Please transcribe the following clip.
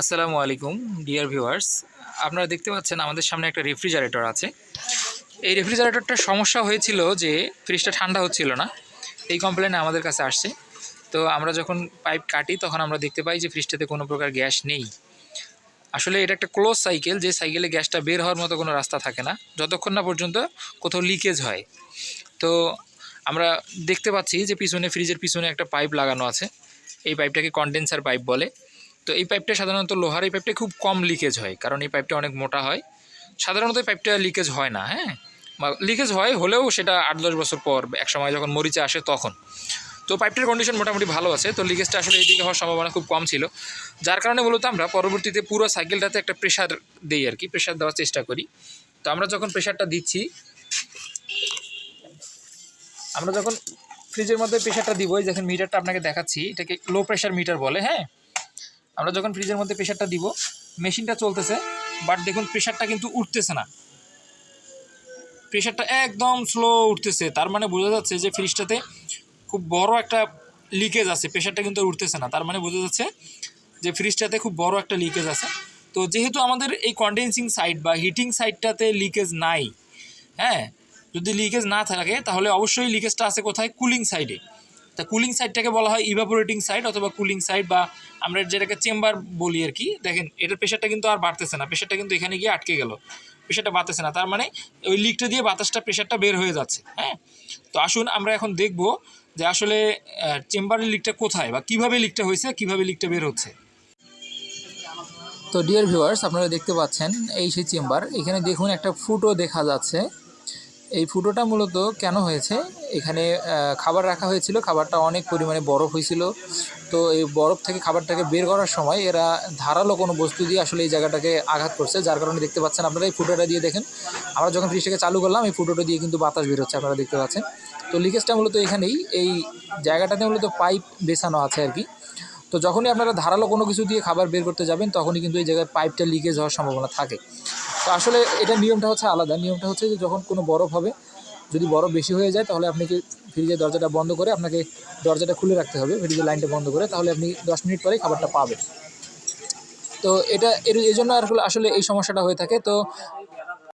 আসসালামু আলাইকুম, dear viewers. আপনারা দেখতে পাচ্ছেন আমাদের সামনে একটা রেফ্রিজারেটর আছে। এই রেফ্রিজারেটরটার সমস্যা হয়েছিল যে ফ্রিজটা ঠান্ডা হচ্ছিল না, এই কমপ্লেন আমাদের কাছে আসছে। তো আমরা যখন পাইপ কাটি, তখন আমরা দেখতে পাই যে ফ্রিজটাতে কোনো প্রকার গ্যাস নেই। আসলে এটা একটা ক্লোজ সাইকেল যে সাইকেলে গ্যাসটা বের হওয়ার মতো কোনো রাস্তা থাকে না। যতক্ষণ না পর্যন্ত কোথাও লিকেজ হয়। তো আমরা দেখতে পাচ্ছি যে পিছনে, ফ্রিজের পিছনে একটা পাইপ লাগানো আছে। এই পাইপটাকে কন্ডেন্সার পাইপ বলে। তো এই পাইপটা সাধারণত লোহার এই পাইপটা খুব কম লিকেজ হয়, কারণ এই পাইপটা অনেক মোটা হয়। সাধারণত এই পাইপটা লিকেজ হয় না হ্যাঁ? লিকেজ হয়, হলেও সেটা আট দশ বছর পর এক সময় যখন মরিচে আসে তখন। তো পাইপটার কন্ডিশন মোটামুটি ভালো আছে, তো লিকেজটা আসলে এইদিকে হওয়ার সম্ভাবনা খুব কম ছিল। যার কারণে মূলত আমরা পরবর্তীতে পুরো সাইকেলটাতে একটা প্রেশার দিই আর কি প্রেশার দেওয়ার চেষ্টা করি। তো আমরা যখন প্রেশারটা দিচ্ছি, আমরা যখন ফ্রিজের মধ্যে প্রেশারটা দিব, এই দেখেন মিটারটা আপনাকে দেখাচ্ছি, এটাকে লো প্রেশার মিটার বলে হ্যাঁ? আমরা যখন ফ্রিজের মধ্যে প্রেশারটা দিব, মেশিনটা চলতেছে বাট দেখুন প্রেশারটা কিন্তু উঠতেছে না। প্রেশারটা একদম স্লো উঠতেছে, তার মানে বোঝা যাচ্ছে যে ফ্রিজটাতে খুব বড় একটা লিকেজ আছে প্রেশারটা কিন্তু উঠতেছে না, তার মানে বোঝা যাচ্ছে যে ফ্রিজটাতে খুব বড় একটা লিকেজ আছে। তো যেহেতু আমাদের এই কন্ডেন্সিং সাইড বা হিটিং সাইডটাতে লিকেজ নাই হ্যাঁ যদি লিকেজ না থাকে, তাহলে অবশ্যই লিকেজটা আছে কোথায়? কুলিং সাইডে তা কুলিং সাইডটাকে বলা হয় ইভাপোরেটিং সাইড অথবা কুলিং সাইড বা আমরা যেটাকে চেম্বার বলি আর কি। দেখেন, এটার প্রেশারটা কিন্তু আর বাড়তেছে না। প্রেশারটা কিন্তু এখানে গিয়ে আটকে গেল। প্রেশারটা বাড়তেছে না। তার মানে ওই লিকটা দিয়ে বাতাসটা প্রেশারটা বের হয়ে যাচ্ছে হ্যাঁ? তো আসুন আমরা এখন দেখব যে আসলে চেম্বারের লিকটা কোথায় বা কীভাবে লিকটা হয়েছে, কীভাবে লিকটা বের হচ্ছে। তো ডিয়ার ভিউয়ার্স আপনারা দেখতে পাচ্ছেন এই সেই চেম্বার এখানে দেখুন একটা ফুটো দেখা যাচ্ছে। এই ফুটোটা মূলত কেন হয়েছে? এখানে খাবার রাখা হয়েছিল, খাবারটা অনেক পরিমাণে বরফ হয়েছিল। তো এই বরফ থেকে খাবারটাকে বের করার সময় এরা ধারালো কোনো বস্তু দিয়ে আসলে এই জায়গাটাকে আঘাত করছে, যার কারণে দেখতে পাচ্ছেন আপনারা এই ফুটোটা দিয়ে দেখেন। আমরা যখন ফ্রিজটাকে চালু করলাম, এই ফুটোটা দিয়ে কিন্তু বাতাস বের হচ্ছে, আপনারা দেখতে পাচ্ছেন। তো লিকেজটা মূলত এখানেই, এই জায়গাটাতে মূলত পাইপ বেছানো আছে আর কি। তো যখনই আপনারা ধারালো কোনো কিছু দিয়ে খাবার বের করতে যাবেন, তখনই কিন্তু এই জায়গায় পাইপটা লিকেজ হওয়ার সম্ভাবনা থাকে। তো আসলে এটা নিয়মটা হচ্ছে আলাদা। নিয়মটা হচ্ছে যে যখন কোনো বরফ হবে, যদি বরফ বেশি হয়ে যায়, তাহলে আপনাকে ফ্রিজের দরজাটা বন্ধ করে আপনাকে দরজাটা খুলে রাখতে হবে, ফ্রিজের লাইনটা বন্ধ করে, তাহলে আপনি দশ মিনিট পরেই খাবারটা পাবেন। তো এটা এর এই জন্য আসলে আসলে এই সমস্যাটা হয়ে থাকে। তো